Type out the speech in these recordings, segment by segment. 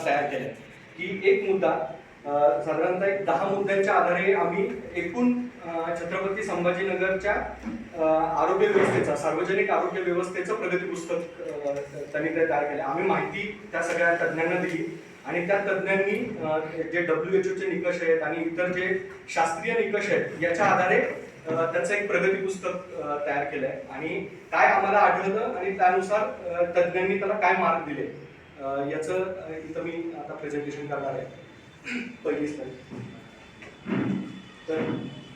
आज तयार केले. की एक मुद्दा साधारणतः एक दहा मुद्द्यांच्या आधारे आम्ही एकूण छत्रपती संभाजीनगरच्या आरोग्य व्यवस्थेचा सार्वजनिक आरोग्य व्यवस्थेचं प्रगती पुस्तक त्यांनी ते तयार केलं. आम्ही माहिती त्या सगळ्या तज्ज्ञांना दिली आणि त्या तज्ज्ञांनी जे डब्ल्यू एच चे निकष आहेत आणि इतर जे शास्त्रीय निकष आहेत याच्या आधारे त्याचं एक प्रगती पुस्तक तयार केलं आहे आणि काय आम्हाला आढळलं आणि त्यानुसार तज्ज्ञांनी त्याला काय मार्क दिले? याचं इथं मी आता प्रेझेंटेशन करणार आहे. पहिली स्लाईड तर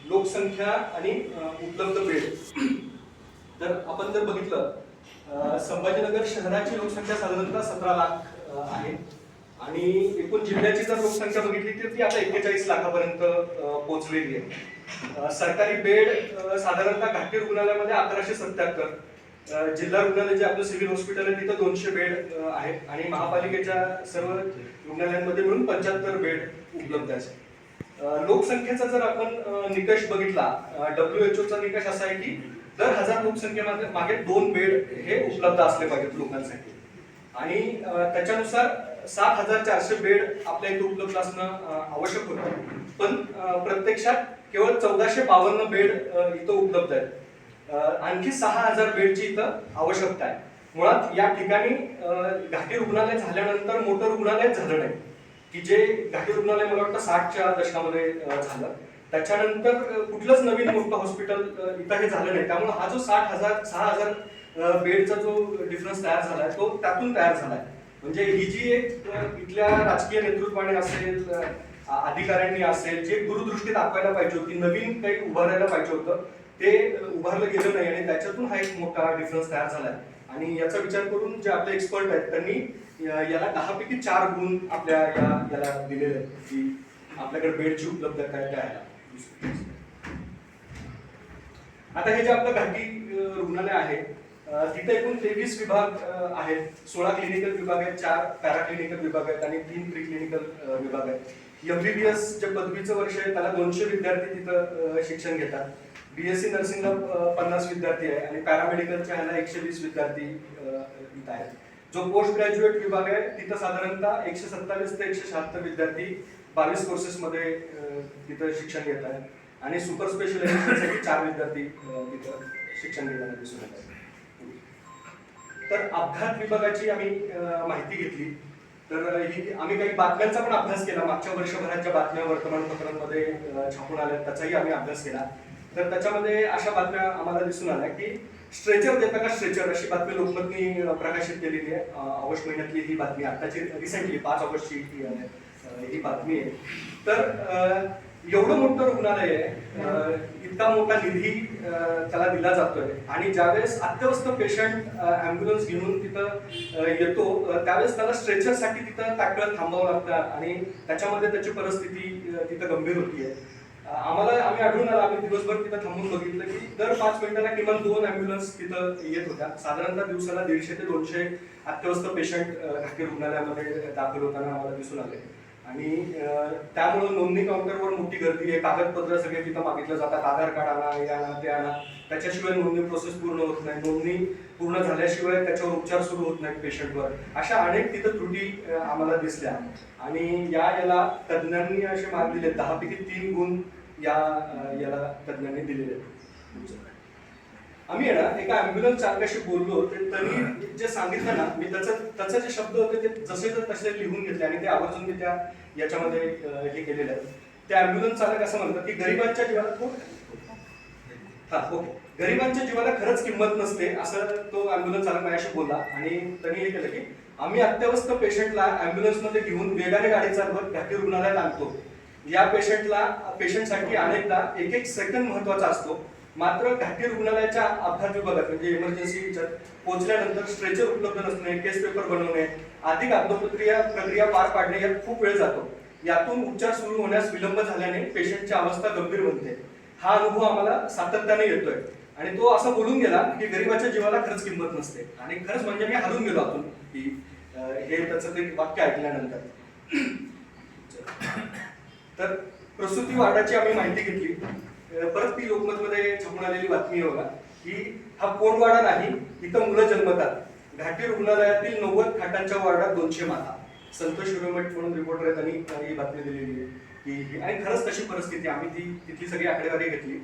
लोकसंख्या आणि उपलब्ध बेड तर आपण जर बघितलं संभाजीनगर शहराची लोकसंख्या साधारणतः सतरा लाख आहे. आणि एकूण जिल्ह्याची जर लोकसंख्या बघितली तर ती आता एक्केचाळीस लाखापर्यंत पोहोचलेली आहे. सरकारी बेड साधारणतः घाटी रुग्णालयामध्ये अकराशे सत्याहत्तर. जिल्हा रुग्णालय जे आपलं सिव्हिल हॉस्पिटल आहे तिथं दोनशे बेड आहेत. आणि महापालिकेच्या सर्व रुग्णालयांमध्ये मिळून पंच्याहत्तर बेड उपलब्ध आहेत. लोकसंख्येचा जर आपण निकष बघितला डब्ल्यू एच चा निकष असा आहे की दर हजार लोकसंख्येमध्ये मागे दोन बेड हे उपलब्ध असले पाहिजेत लोकांसाठी. आणि त्याच्यानुसार सात हजार चारशे बेड आपल्या इथे उपलब्ध असणं आवश्यक होतं. पण प्रत्यक्षात केवळ चौदाशे बावन्न बेड इथं उपलब्ध आहेत. आणखी सहा हजार बेडची इथं आवश्यकता आहे. मुळात या ठिकाणी घाटी रुग्णालय झाल्यानंतर मोठं रुग्णालय झालं नाही. की जे घाटी रुग्णालय मला वाटतं साठच्या दशकामध्ये झालं. त्याच्यानंतर कुठलंच नवीन मोठं हॉस्पिटल इथं हे झालं नाही. त्यामुळे हा जो साठ हजार सहा हजार बेडचा जो डिफरन्स तयार झालाय तो त्यातून तयार झालाय. म्हणजे ही जी एक इथल्या राजकीय नेतृत्वाने असेल अधिकाऱ्यांनी असेल जे दूरदृष्टी दाखवायला पाहिजे होती नवीन काही उभारायला पाहिजे होतं ते उभारलं गेलं नाही आणि त्याच्यातून हा एक मोठा डिफरन्स तयार झालाय आणि याचा विचार करून जे आपले एक्सपर्ट आहेत त्यांनी याला दहापैकी चार गुण आपल्या या याला दिलेले आहेत की आपल्याकडे बेडची उपलब्धता आहे. त्या आता हे जे आपलं घाटी रुग्णालय आहे तिथे एकूण तेवीस विभाग आहेत. सोळा क्लिनिकल विभाग आहेत चार पॅराक्लिनिकल विभाग आहेत आणि तीन प्री क्लिनिकल विभाग आहेत. एमबीबीएस जे पदवीचं वर्ष आहे त्याला दोनशे विद्यार्थी तिथं शिक्षण घेतात. बीएससी नर्सिंगला पन्नास विद्यार्थी आहे आणि पॅरामेडिकलच्या ह्याला एकशे वीस विद्यार्थी इथं आहेत. जो पोस्ट ग्रॅज्युएट विभाग आहे तिथं साधारणतः एकशे सत्तावीस ते एकशे शहात्तर विद्यार्थी बावीस कोर्सेसमध्ये तिथं शिक्षण घेत आहेत. आणि सुपर स्पेशलायझेशनसाठी चार विद्यार्थी तिथं शिक्षण घेताना दिसून येत आहेत. तर अपघात विभागाची आम्ही माहिती घेतली. तर ही आम्ही काही बातम्यांचा पण अभ्यास केला. मागच्या वर्षभराच्या बातम्या वर्तमानपत्रांमध्ये छापून आल्या. त्याचाही आम्ही अभ्यास केला. तर त्याच्यामध्ये अशा बातम्या आम्हाला दिसून आल्या की स्ट्रेचर देता का स्ट्रेचर? अशी बातमी लोकमतनी प्रकाशित केलेली आहे. ऑगस्ट महिन्यातली ही बातमी आताची रिसेंटली पाच ऑगस्टची ही ही बातमी आहे. तर एवढं मोठं रुग्णालय आहे इतका मोठा निधी त्याला दिला जातोय. आणि ज्यावेळेस अत्यवस्थ पेशंट ऍम्ब्युलन्स घेऊन तिथं येतो त्यावेळेस त्याला स्ट्रेचरसाठी तिथं ताकद थांबावं लागतं. आणि त्याच्यामध्ये त्याची परिस्थिती तिथं गंभीर होतीये. आहे आम्हाला आम्ही आढळून आलो आम्ही दिवसभर तिथं थांबून बघितलं की दर पाच मिनिटाला किमान दोन अँब्युलन्स तिथं येत होत्या. साधारणतः दिवसाला दीडशे ते दोनशे अत्यवस्थ पेशंट घाटी रुग्णालयामध्ये दाखल होताना आम्हाला दिसून आले. आणि त्यामुळे त्यामुळं नोंदणी काउंटरवर मोठी गर्दी आहे. कागदपत्र सगळे तिथं मागितलं जातात. आधार कार्ड आणा हे आणा ते आणा. त्याच्याशिवाय नोंदणी प्रोसेस पूर्ण होत नाही. नोंदणी पूर्ण झाल्याशिवाय त्याच्यावर उपचार सुरू होत नाहीत पेशंटवर. अशा अनेक तिथं त्रुटी आम्हाला दिसल्या. आणि या याला तज्ज्ञांनी असे मार्ग दिले. दहापैकी तीन गुण या याला तज्ज्ञांनी दिलेले आम्ही आहे ना एका अँब्युलन्स चालकाशी बोललो ते त्यांनी जे सांगितलं ना मी त्याचं त्याचे जे शब्द होते ते जसे तर तसे लिहून घेतले आणि ते आवर्जून मी त्या याच्यामध्ये हे केलेले आहेत त्या अँब्युलन्स चालक असं म्हणतात की गरिबांच्या जीवाला खूप हा ओके. गरिबांच्या जीवाला खरंच किंमत नसते असं तो अँब्युलन्स चालक माझ्याशी बोलला. आणि त्यांनी हे केलं की आम्ही अत्यवस्थ पेशंटला अँब्युलन्समध्ये घेऊन वेगाने गाडी चालवत घाटी रुग्णालयात आणतो. या पेशंटला पेशंटसाठी अनेकदा एक एक सेकंद महत्त्वाचा असतो. मात्र घाटी रुग्णालयाच्या अपघात विभागात म्हणजे इमर्जन्सी पोहोचल्यानंतर स्ट्रेचर उपलब्ध नसणे केस पेपर बनवणे अधिक प्रक्रिया प्रक्रिया पार पाडणे यात खूप वेळ जातो. यातून उपचार सुरू होण्यास विलंब झाल्याने पेशंटची अवस्था गंभीर बनते. हा अनुभव आम्हाला सातत्याने येतोय. आणि तो असं बोलून गेला की गरिबाच्या जीवाला खरंच किंमत नसते. आणि खरंच म्हणजे मी हलून गेलो आतून की हे त्याचं ते वाक्य ऐकल्यानंतर. तर प्रसूती वार्डाची आम्ही माहिती घेतली. परत ती लोकमतमध्ये छपून आलेली बातमी आहे बघा. की हा कोणवाडा नाही इथं मुलं जन्मतात. घाटी रुग्णालयातील नव्वद खाटांच्या वार्डात दोनशे माता संतोष शिरोमठ म्हणून रिपोर्टर आहेत त्यांनी ही बातमी दिलेली आहे. की आणि खरंच तशी परिस्थिती आम्ही ती तिथली सगळी आकडेवारी घेतली.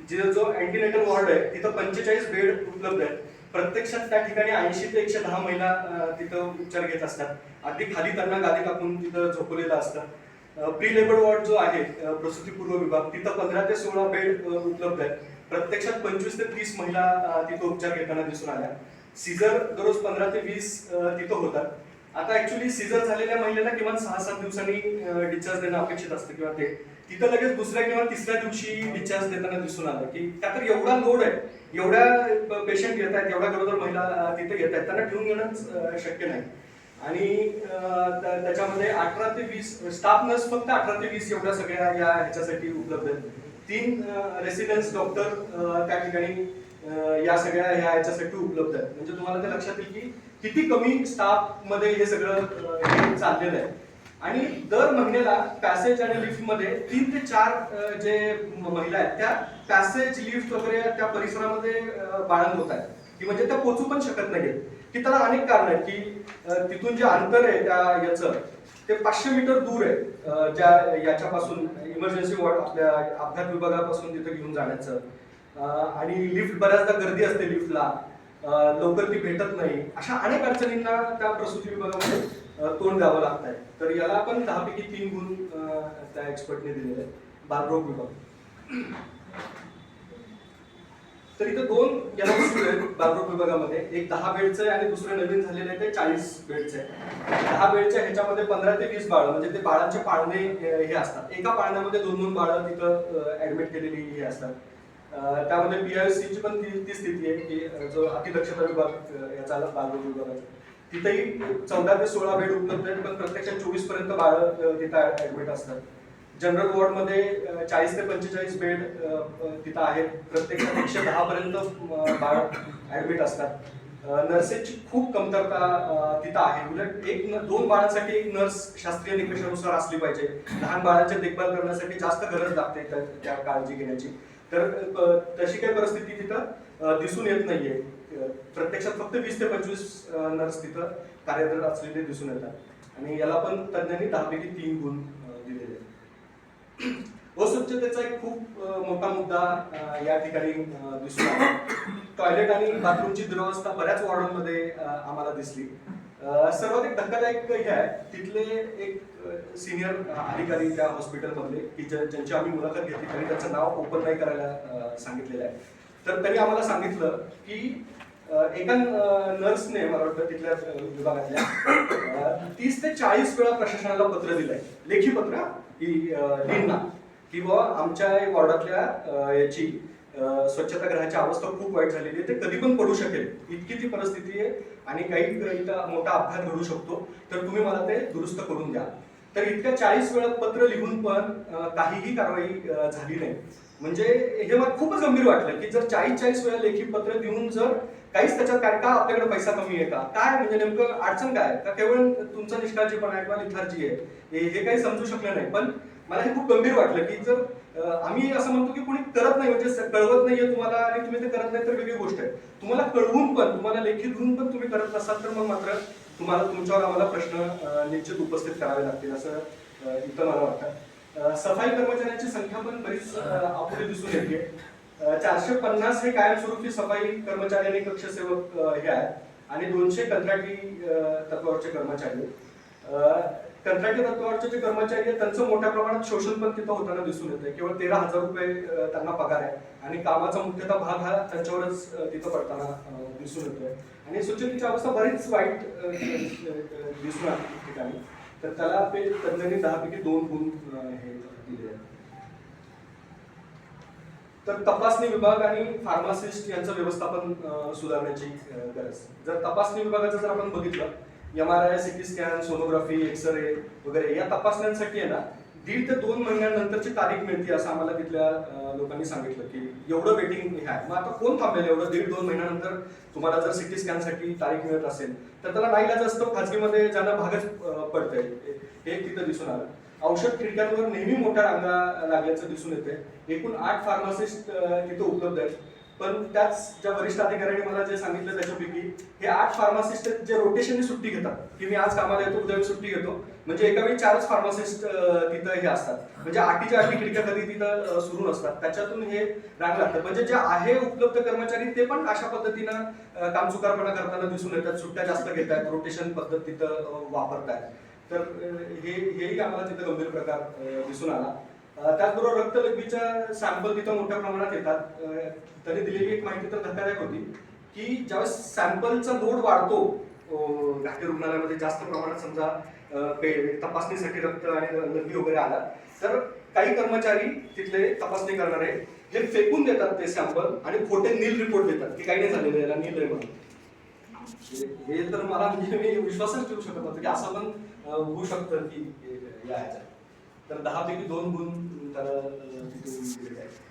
जिथं जो अँटीनेटल वॉर्ड आहे तिथं पंचेचाळीस बेड उपलब्ध आहेत. प्रत्यक्षात त्या ठिकाणी ऐंशी ते एकशे दहा महिला तिथं उपचार घेत असतात. अगदी खाली त्यांना गादी कापून तिथं झोपलेलं असतं. प्री लेबर वॉर्ड जो आहे प्रसूतीपूर्व विभाग तिथं पंधरा ते सोळा बेड उपलब्ध आहेत. प्रत्यक्षात पंचवीस ते तीस महिला तिथं उपचार घेताना दिसून आल्या. सीझर दररोज पंधरा ते वीस तिथं होतात. आता ऍक्च्युली सीझर झालेल्या महिलेला किमान सहा सात दिवसांनी डिस्चार्ज देणं अपेक्षित असतं किंवा ते. तिथं लगेच दुसऱ्या किंवा तिसऱ्या दिवशी डिस्चार्ज देताना दिसून आलं की त्या तर एवढा लोड आहे एवढ्या पेशंट येत आहेत एवढ्या गरोदर महिला तिथे येत आहेत त्यांना ठेवून घेणंच शक्य नाही. आणि त्याच्यामध्ये अठरा ते वीस स्टाफ नर्स फक्त अठरा ते वीस एवढ्या सगळ्या या ह्याच्यासाठी उपलब्ध आहेत. तीन रेसिडेन्स डॉक्टर त्या ठिकाणी या सगळ्या ह्या याच्यासाठी उपलब्ध आहेत. म्हणजे तुम्हाला ते लक्षात येईल की किती कमी स्टाफमध्ये हे सगळं हे चाललेलं आहे. आणि दर महिन्याला पॅसेज आणि लिफ्टमध्ये तीन ते चार जे महिला आहेत त्या पॅसेज लिफ्ट वगैरे त्या परिसरामध्ये अं, बाळंत होत आहेत. की म्हणजे त्या पोचू पण शकत नाहीत की त्याला अनेक कारण आहेत की तिथून जे अंतर आहे त्या याचं ते पाचशे मीटर दूर आहे. ज्या याच्यापासून इमर्जन्सी वॉर्ड आपल्या अपघात विभागापासून तिथं घेऊन जाण्याचं. आणि लिफ्ट बऱ्याचदा गर्दी असते लिफ्टला लवकर ती भेटत नाही. अशा अनेक अडचणींना त्या प्रसूती विभागामध्ये तोंड द्यावं लागत आहे तर याला आपण दहापैकी तीन गुण त्या एक्सपर्टने दिलेले आहेत. बालरोग विभाग. तर इथं दोन याला सुरू आहेत बालरोग विभागामध्ये. एक दहा बेडचं आहे आणि दुसरं नवीन झालेलं आहे ते चाळीस बेडचं आहे. दहा बेडच्या ह्याच्यामध्ये पंधरा ते वीस बाळं म्हणजे ते बाळांचे पाळणे हे असतात. एका पाळण्यामध्ये दोन दोन बाळं तिथं ऍडमिट केलेली हे असतात. त्यामध्ये पीआयसीची पण ती ती स्थिती आहे की जो अतिदक्षता विभाग याचा बालरोग विभागाचा तिथेही चौदा ते सोळा बेड उपलब्ध आहेत पण प्रत्यक्षात चोवीसपर्यंत बाळं तिथं ऍडमिट असतात. जनरल वॉर्डमध्ये चाळीस ते पंचेचाळीस बेड तिथं आहेत. प्रत्येक एकशे दहा पर्यंत बाळ ऍडमिट असतात. नर्सेसची खूप कमतरता तिथं आहे. उलट एक न- दोन बाळांसाठी एक नर्स शास्त्रीय निकषानुसार असली पाहिजे. लहान बाळांची देखभाल करण्यासाठी जास्त गरज लागते त्या- काळजी घेण्याची. तर तशी काही परिस्थिती तिथं दिसून येत नाहीये. प्रत्यक्षात फक्त वीस ते पंचवीस नर्स तिथं कार्यरत असलेले दिसून येतात. आणि याला पण तज्ज्ञांनी दहापैकी तीन गुण दिलेले आहेत. अस्वच्छतेचा एक खूप मोठा मुद्दा या ठिकाणी दिसतो टॉयलेट आणि बाथरूमची दुरवस्था बऱ्याच वॉर्डांमध्ये आम्हाला दिसली. सर्वात एक धक्कादायक हे आहे तिथले एक सिनियर अधिकारी त्या हॉस्पिटलमधले की ज्या- ज्यांची आम्ही मुलाखत घेतली त्यांनी त्याचं नाव ओपन नाही करायला सांगितलेलं आहे. तर त्यांनी आम्हाला सांगितलं की एका नर्सने मला वाटतं तिथल्या विभागातल्या तीस ते चाळीस वेळा प्रशासनाला पत्र दिलंय. लेखी पत्र हा, की डीनना की बाबा आमच्या वॉर्डातल्या याची स्वच्छता स्वच्छतागृहाची अवस्था खूप वाईट झालेली आहे. ते कधी पण पडू शकेल. इतकी ती परिस्थिती आहे आणि काही मोठा अपघात घडू शकतो. तर तुम्ही मला ते दुरुस्त करून द्या. तर इतक्या चाळीस वेळा पत्र लिहून पण काहीही कारवाई झाली नाही. म्हणजे हे मला खूपच गंभीर वाटलं की जर चाळीस चाळीस वेळा लेखी पत्र देऊन जर काहीच त्याच्यात काय का आपल्याकडे पैसा कमी आहे का? काय म्हणजे नेमकं अडचण काय? आहे? का केवळ तुमचा निष्काळजीपणा आहे किंवा लिथार्जी आहे? हे काही समजू शकलं नाही. पण मला हे खूप गंभीर वाटलं की जर आम्ही असं म्हणतो की कोणी करत नाही म्हणजे कळवत नाहीये तुम्हाला आणि तुम्ही ते करत नाही तर वेगळी गोष्ट आहे. तुम्हाला कळवून पण तुम्हाला लेखी देऊन पण तुम्ही करत नसाल तर मग मात्र तुम्हाला तुमच्यावर आम्हाला प्रश्न निश्चित उपस्थित करावे लागतील असं इथं मला वाटतं. सफाई कर्मचाऱ्यांची संख्या पण बरीच अं, दिसून येते. चारशे पन्नास हे कायमस्वरूपी सफाई कर्मचारी आणि कक्षसेवक हे आहेत. आणि दोनशे कंत्राटी तत्वावरचे कर्मचारी आहेत. कंत्राटी तत्वावरचे जे कर्मचारी आहेत त्यांचं मोठ्या प्रमाणात शोषण पण तिथं होताना दिसून येतं केवळ तेरा हजार रुपये त्यांना पगार आहे. आणि कामाचा मुख्यतः भाग हा त्यांच्यावरच तिथं पडताना दिसून येतोय. आणि सुचितीची अवस्था बरीच वाईट दिसून आली ठिकाणी. तर त्याला ते तज्ञांनी दहापैकी दोन गुण हे दिले. तर तपासणी विभाग आणि फार्मासिस्ट यांचं व्यवस्थापन सुधारण्याची गरज. जर तपासणी विभागाचं जर आपण बघितलं M R I CT scan sonography x ray वगैरे या तपासण्यांसाठी आहे ना दीड ते दोन महिन्यानंतरची तारीख मिळते असं आम्हाला तिथल्या लोकांनी सांगितलं की एवढं वेटिंग हे आहे. मग आता कोण थांबलेलं एवढं दीड दोन महिन्यानंतर तुम्हाला जर सिटी स्कॅनसाठी तारीख मिळत असेल तर त्याला नाईलाज असतो खाजगीमध्ये जाणं भागच पडतंय हे तिथं दिसून आलं. औषध खिडक्यांवर नेहमी मोठ्या रांगा लागल्याचं दिसून येते एकूण आठ फार्मासिस्ट तिथे उपलब्ध आहेत. पण त्याच ज्या वरिष्ठ अधिकाऱ्यांनी मला जे सांगितलं त्याच्यापैकी हे आठ फार्मासिस्ट जे रोटेशनने सुट्टी घेतात की मी आज कामाला येतो उद्या सुट्टी घेतो म्हणजे एका वेळी चारच फार्मासिस्ट तिथं हे असतात. म्हणजे आठीच्या आठी खिडक्या कधी तिथं सुरू नसतात. त्याच्यातून हे रांग लागतं. म्हणजे जे आहे उपलब्ध कर्मचारी ते पण अशा पद्धतीनं कामचुकारपणा करताना दिसून येतात. सुट्ट्या जास्त घेत आहेत रोटेशन पद्धत तिथं वापरतायत. तर हे हेही आम्हाला तिथं गंभीर प्रकार दिसून आला. त्याचबरोबर रक्तलघवीच्या सॅम्पल तिथं मोठ्या प्रमाणात येतात. अं, त्यांनी दिलेली एक माहिती तर धक्कादायक होती की ज्यावेळेस सॅम्पलचा लोड वाढतो घाटी रुग्णालयामध्ये जास्त प्रमाणात समजा पे- तपासणीसाठी रक्त आणि लघवी वगैरे आला तर काही कर्मचारी तिथले तपासणी करणारे हे फेकून देतात ते सॅम्पल आणि खोटे नील रिपोर्ट देतात की काही नाही झालेलं याला नील आहे म्हणून. हे तर मला म्हणजे मी विश्वासच ठेवू शकत नव्हतं की असं पण होऊ शकतं की या ह्याच्यात. तर दहा पैकी दोन गुण त्याला दिलेले आहेत.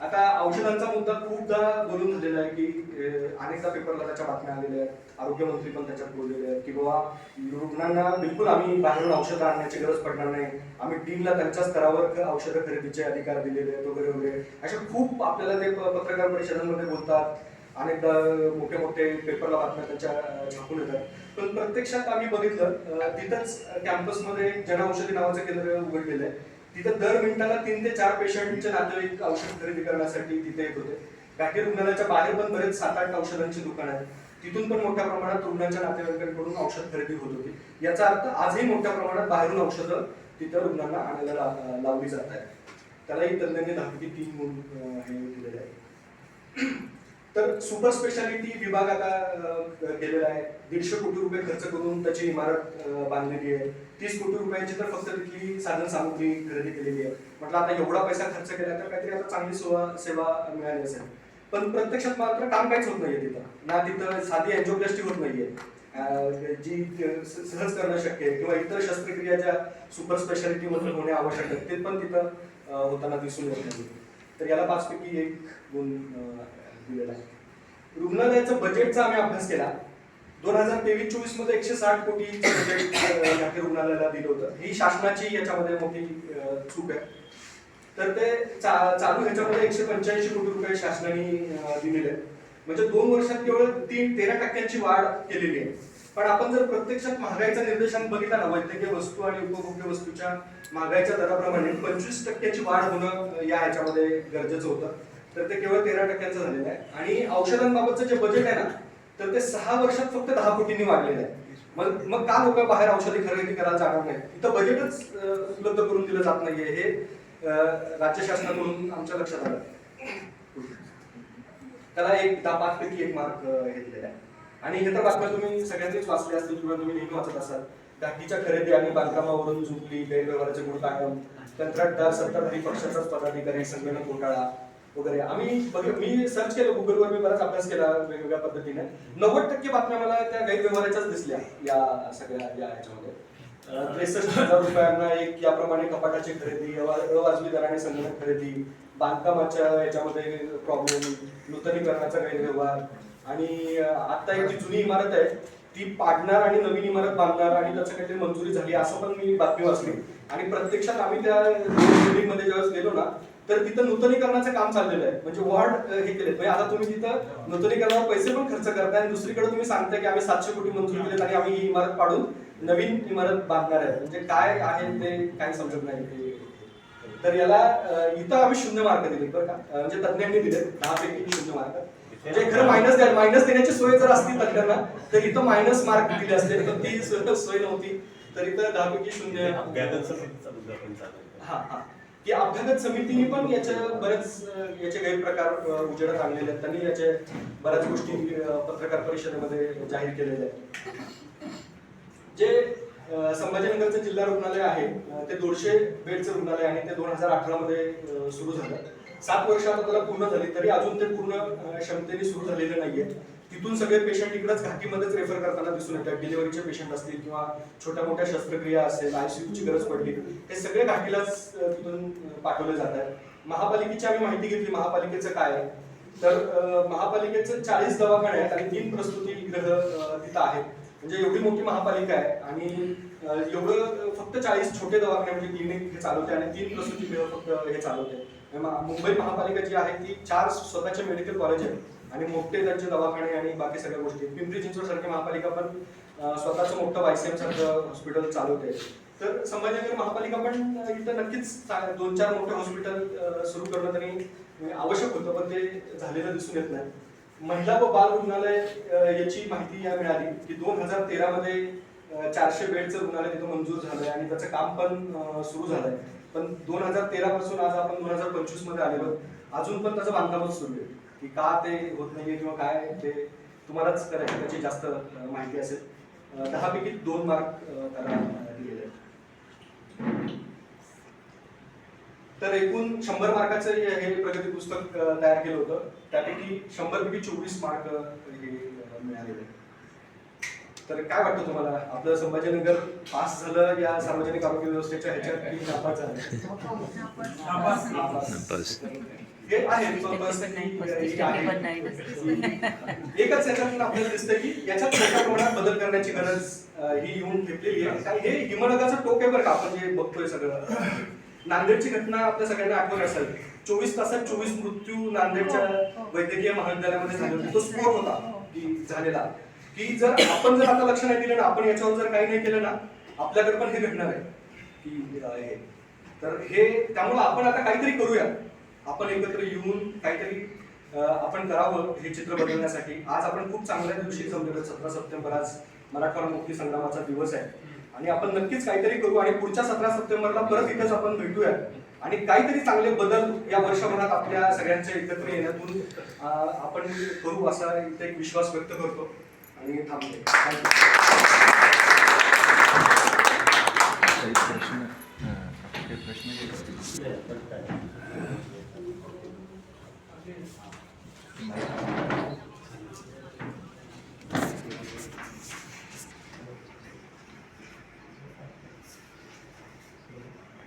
आता औषधांचा मुद्दा खूपदा बोलून झालेला आहे की अनेकदा पेपरला त्याच्या बातम्या आलेल्या आहेत आरोग्यमंत्री पण त्याच्यात बोललेले आहेत की बाबा रुग्णांना बिलकुल आम्ही बाहेरून औषधं आणण्याची गरज पडणार नाही. आम्ही टीमला त्यांच्या स्तरावर औषधं खरेदीचे अधिकार दिलेले आहेत वगैरे वगैरे. असे खूप आपल्याला ते पत्रकार परिषदांमध्ये बोलतात. अनेकदा मोठे मोठे पेपरला बातम्या त्यांच्या छापून येतात. पण प्रत्यक्षात आम्ही बघितलं तिथंच कॅम्पसमध्ये जनऔषधी नावाचं केंद्र उघडलेलं आहे. तिथं दर मिनिटाला तीन ते चार पेशंटचे नातेवाईक औषध खरेदी करण्यासाठी तिथे येत होते. बाकी रुग्णालयाच्या बाहेर पण बरेच सात आठ औषधांची दुकानं आहेत. तिथून पण मोठ्या प्रमाणात रुग्णांच्या नातेवाईकांकडून औषध खरेदी होत होती. याचा अर्थ आजही मोठ्या प्रमाणात बाहेरून औषधं तिथं रुग्णांना आणायला लावली जात आहेत. त्यालाही तज्ज्ञांनी दहापैकी तीन गुण हे दिलेले आहे. तर सुपर स्पेशालिटी विभाग आता गेलेला आहे. दीडशे कोटी रुपये खर्च करून त्याची इमारत बांधलेली आहे. तीस कोटी रुपयांची तर फक्त तिथली साधन सामुग्री खरेदी केलेली आहे. म्हटलं आता एवढा पैसा खर्च केला तर काहीतरी आता चांगली सेवा सेवा मिळाली असेल. पण प्रत्यक्षात मात्र काम काहीच होत नाहीये तिथं. ना तिथं साधी अँजिओप्लास्टी होत नाहीये. जी सहज करणं शक्य आहे किंवा इतर शस्त्रक्रिया ज्या सुपर स्पेशालिटी मधून होणे आवश्यक आहे. ते पण तिथं होताना दिसून येत नाही तर याला पाचपैकी एक गुण दिलेला आहे. रुग्णालयाचा बजेटचा आम्ही अभ्यास केला. दोन हजार तेवीस चोवीसमध्ये एकशे साठ कोटी बजेट रुग्णालयाला दिलं होतं. ही शासनाची याच्यामध्ये मोठी चूक आहे. तर ते चा- चालू ह्याच्यामध्ये एकशे पंच्याऐंशी कोटी रुपये शासनाने दिलेले आहेत. म्हणजे दोन वर्षात केवळ तीन तेरा टक्क्यांची वाढ केलेली आहे. पण आपण जर प्रत्यक्षात महागाईचा निर्देशांक बघितला ना वैद्यकीय वस्तू आणि उपभोग्य वस्तूच्या महागाईच्या दराप्रमाणे पंचवीस टक्क्याची वाढ होणं या ह्याच्यामध्ये गरजेचं होतं. तर ते केवळ तेरा टक्क्यांचं झालेलं आहे. आणि औषधांबाबतचं जे बजेट आहे ना तर ते सहा वर्षात फक्त दहा कोटींनी वाढलेलं आहे. मग मग का लोक बाहेर औषधी खरेदी करायला जाणार नाही इथं बजेटच उपलब्ध करून दिलं जात नाहीये हे राज्य शासनाकडून आमच्या लक्षात आलं. त्याला एक दहा पाच पैकी एक मार्क हे दिलेला आहे. आणि हे तर बातम्या तुम्ही सगळ्यांनीच वाचले असतील किंवा तुम्ही नेहमी वाचत असाल. घाटीच्या खरेदी आणि बांधकामावरून झुकली गैरव्यवहाराचे गुण कायम कंत्राटदार सत्ताधारी पक्षाचाच पदाधिकारी संगणक घोटाळा वगैरे. आम्ही बघ- मी सर्च केलं गुगलवर मी बराच अभ्यास केला वेगवेगळ्या पद्धतीने. नव्वद टक्के बातम्या मला त्या गैरव्यवहाराच्याच दिसल्या या सगळ्या या ह्याच्यामध्ये. त्रेसष्ट हजार रुपयांना एक याप्रमाणे कपाटाची खरेदी अवाजवी दराने संगणक खरेदी बांधकामाच्या याच्यामध्ये प्रॉब्लेम नूतनीकरणाचा गैरव्यवहार. आणि आता एक जी जुनी इमारत आहे ती पाडणार आणि नवीन इमारत बांधणार आणि त्याचं काहीतरी मंजुरी झाली असं पण मी बातमी वाचली. आणि प्रत्यक्षात आम्ही त्या बिल्डिंगमध्ये ज्यावेळेस गेलो ना तर तिथं नूतनीकरणाचं काम चाललेलं आहे. म्हणजे वॉर्ड हे केले म्हणजे आता तुम्ही तिथं नूतनीकरणावर पैसे पण खर्च करताय आणि दुसरीकडे तुम्ही सांगताय की आम्ही सातशे कोटी मंजूर केलेत आणि आम्ही ही इमारत पाडून नवीन इमारत बांधणार आहे. म्हणजे काय आहे ते काही समजत नाही. तर याला इथं आम्ही शून्य मार्क दिले बरं का. म्हणजे तज्ञांनी दिले दहा पैकी शून्य मार्क. म्हणजे खरं मायनस द्या मायनस देण्याची सोय जर असती तज्ञांना तर इथं मायनस मार्क दिले असते. पण ती सोय सोय नव्हती. तर इथं दहा पैकी शून्य. हा हा. की अपघात समितीने पण याच्या बरेच याचे गैरप्रकार उजेडात आणलेले आहेत. त्यांनी याचे बऱ्याच गोष्टी पत्रकार परिषदेमध्ये जाहीर केलेल्या आहेत. जे संभाजीनगरचं जिल्हा रुग्णालय आहे ते दोनशे बेडचं रुग्णालय आणि ते दोन हजार अठरा मध्ये सुरू झालं. सात वर्ष आता त्याला पूर्ण झाली तरी अजून ते पूर्ण क्षमतेने सुरू झालेले नाहीये. तिथून सगळे पेशंट इकडेच घाटीमध्येच रेफर करताना दिसून येतात. डिलिव्हरीचे पेशंट असतील किंवा छोट्या मोठ्या शस्त्रक्रिया असेल आयसीयूची गरज पडली हे सगळे घाटीलाच तिथून पाठवले जात आहेत. महापालिकेची आम्ही माहिती घेतली महापालिकेचं काय आहे? तर महापालिकेचं चाळीस दवाखाने आहेत आणि तीन प्रसूती ग्रह तिथं आहेत. म्हणजे एवढी मोठी महापालिका आहे आणि एवढं फक्त चाळीस छोटे दवाखाने म्हणजे क्लिनिक हे चालवते आणि तीन प्रसूती गृह फक्त हे चालवते. मुंबई महापालिका जी आहे ती चार स्वतःचे मेडिकल कॉलेज आहेत. आणि मोठे त्यांचे दवाखाने आणि बाकी सगळ्या गोष्टी पिंपरी चिंचवड सारखी महापालिका पण स्वतःचं मोठं वायसीएम सारखं हॉस्पिटल चालवते. तर संभाजीनगर महापालिका पण इथं नक्कीच दोन चार मोठे हॉस्पिटल सुरू करणं तरी आवश्यक होतं पण ते झालेलं दिसून येत नाही. महिला व बाल रुग्णालय याची माहिती या मिळाली की दोन हजार तेरा मध्ये चारशे बेडचं रुग्णालय तिथं मंजूर झालंय आणि त्याचं काम पण सुरू झालंय. पण दोन हजार तेरा पासून आज आपण दोन हजार पंचवीसमध्ये आलेलो अजून पण त्याचं बांधकामच सुरू आहे. की का ते होत नाहीये किंवा काय ते तुम्हालाच करायचं त्याची जास्त माहिती असेल. दहापैकी दोन मार्क त्याला दिलेले आहेत. तर एकूण शंभर मार्काचं हे प्रगती पुस्तक तयार केलं होतं. त्यापैकी शंभर पैकी चोवीस मार्क हे मिळालेले आहेत. तर काय वाटतं तुम्हाला? आपलं संभाजीनगर पास झालं या सार्वजनिक आरोग्य व्यवस्थेच्या ह्याच्यात की नापास झालं? नापास. हे आहे नापास ही- ही आहे. एकच आपल्याला दिसतंय की याच्यात मोठ्या प्रमाणात बदल करण्याची गरज ही येऊन ठेपलेली आहे. कारण हे हिमनगाचं टोक आहे बरं का आपण जे बघतोय सगळं. नांदेडची घटना आपल्या सगळ्यांना आठवण असेल. चोवीस तासात चोवीस मृत्यू नांदेडच्या वैद्यकीय महाविद्यालयामध्ये झाले होते. तो स्फोट होता की झालेला. की जर आपण जर आता लक्ष नाही दिलं ना आपण याच्यावर जर काही नाही केलं ना आपल्याकडे पण हे भेटणार आहे. की हे. तर हे त्यामुळं आपण आता काहीतरी करूया. आपण एकत्र येऊन काहीतरी आपण करावं हे चित्र बदलण्यासाठी. आज आपण खूप चांगल्या दिवशी जमलेलो सतरा सप्टेंबर आज मराठवाडा मुक्ती संग्रामाचा दिवस आहे. आणि आपण नक्कीच काहीतरी करू आणि पुढच्या सतरा सप्टेंबरला परत इथेच आपण भेटूया. आणि काहीतरी चांगले बदल या वर्षभरात आपल्या सगळ्यांच्या एकत्र येण्यातून आपण करू असा इथे एक विश्वास व्यक्त करतो. Thank you.